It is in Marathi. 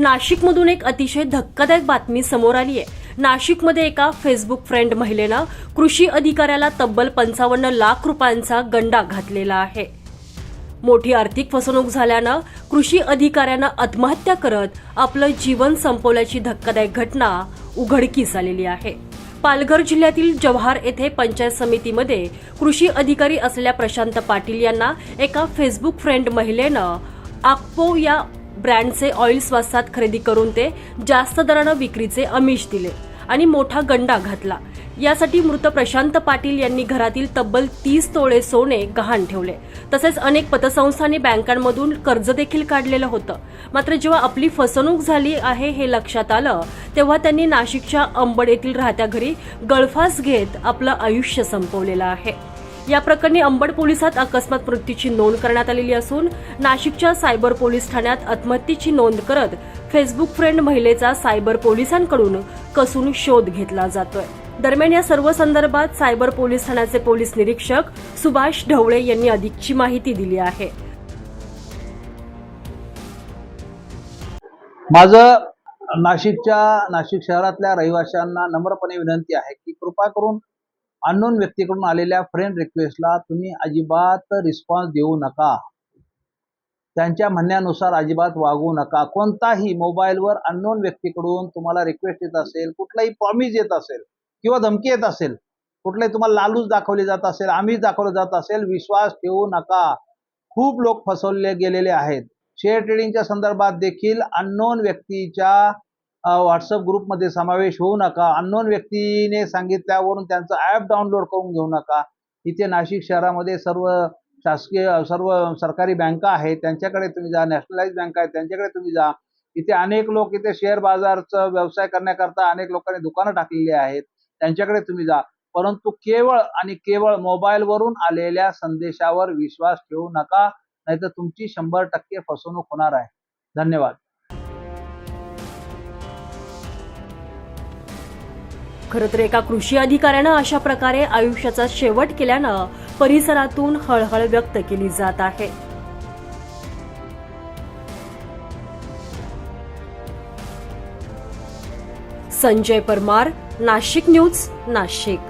नाशिकमधून एक अतिशय धक्कादायक बातमी समोर आली आहे. नाशिकमध्ये एका फेसबुक फ्रेंड महिलेनं कृषी अधिकाऱ्याला तब्बल पंचावन्न लाख रुपयांचा गंडा घातलेला आहे. मोठी आर्थिक फसवणूक झाल्यानं कृषी अधिकाऱ्यानं आत्महत्या करत आपलं जीवन संपवल्याची धक्कादायक घटना उघडकीस आलेली आहे. पालघर जिल्ह्यातील जव्हार येथे पंचायत समितीमध्ये कृषी अधिकारी असलेल्या प्रशांत पाटील यांना एका फेसबुक फ्रेंड महिलेनं आक्पो या ब्रँडचे ऑइल स्वस्तात खरेदी करून ते जास्त दरानं विक्रीचे आमिष दिले आणि मोठा गंडा घातला. यासाठी मृत प्रशांत पाटील यांनी घरातील तब्बल तीस तोळे सोने गहाण ठेवले. तसेच अनेक पतसंस्थांनी बँकांमधून कर्ज देखील काढलेलं होतं. मात्र जेव्हा आपली फसवणूक झाली आहे हे लक्षात आलं तेव्हा त्यांनी नाशिकच्या अंबड येथील राहत्या घरी गळफास घेत आपलं आयुष्य संपवलेलं आहे. या प्रकरणी अंबड पोलिसात अकस्मात मृत्यूची नोंद करण्यात आलेली असून नाशिकच्या सायबर पोलीस ठाण्यात आत्महत्येची नोंद करत फेसबुक फ्रेंड महिलेचा सायबर पोलिसांकडून कसून शोध घेतला जातोय. दरम्यान या सर्व संदर्भात सायबर पोलीस ठाण्याचे पोलीस निरीक्षक सुभाष ढवळे यांनी अधिकची माहिती दिली आहे. माझं नाशिकच्या नाशिक शहरातल्या रहिवाशांना नम्रपणे विनंती आहे की कृपा करून अननोन व्यक्तीकडून आलेल्या फ्रेंड रिक्वेस्टला तुम्ही अजिबात रिस्पॉन्स देऊ नका. त्यांच्या म्हणण्यानुसार अजिबात वागू नका. कोणताही मोबाईलवर अननोन व्यक्तीकडून तुम्हाला रिक्वेस्ट येत असेल कुठलाही प्रॉमिस येत असेल किंवा धमकी येत असेल कुठलाही तुम्हाला लालूच दाखवली जात असेल आम्हीच दाखवलं जात असेल विश्वास ठेवू नका. खूप लोक फसवले गेलेले आहेत. शेअर ट्रेडिंगच्या संदर्भात देखील अननोन व्यक्तीच्या व्हॉट्सअप ग्रुपमध्ये समावेश होऊ नका. अननोन व्यक्तीने सांगितल्यावरून त्यांचं ॲप डाउनलोड करून घेऊ नका. इथे नाशिक शहरामध्ये सर्व शासकीय सर्व सरकारी बँका आहेत. त्यांच्याकडे तुम्ही जा. नॅशनलाइज बँका आहेत. त्यांच्याकडे तुम्ही जा. इथे अनेक लोक इथे शेअर बाजारचा व्यवसाय करण्याकरता अनेक लोकांनी दुकानं टाकलेली आहेत. त्यांच्याकडे तुम्ही जा. परंतु केवळ आणि केवळ मोबाईलवरून आलेल्या संदेशावर विश्वास ठेवू नका. नाहीतर तुमची शंभर टक्के फसवणूक होणार आहे. धन्यवाद. खरं तर एका कृषी अधिकाऱ्यानं अशा प्रकारे आयुष्याचा शेवट केल्यानं परिसरातून हळहळ व्यक्त केली जात आहे. संजय परमार नाशिक न्यूज नाशिक.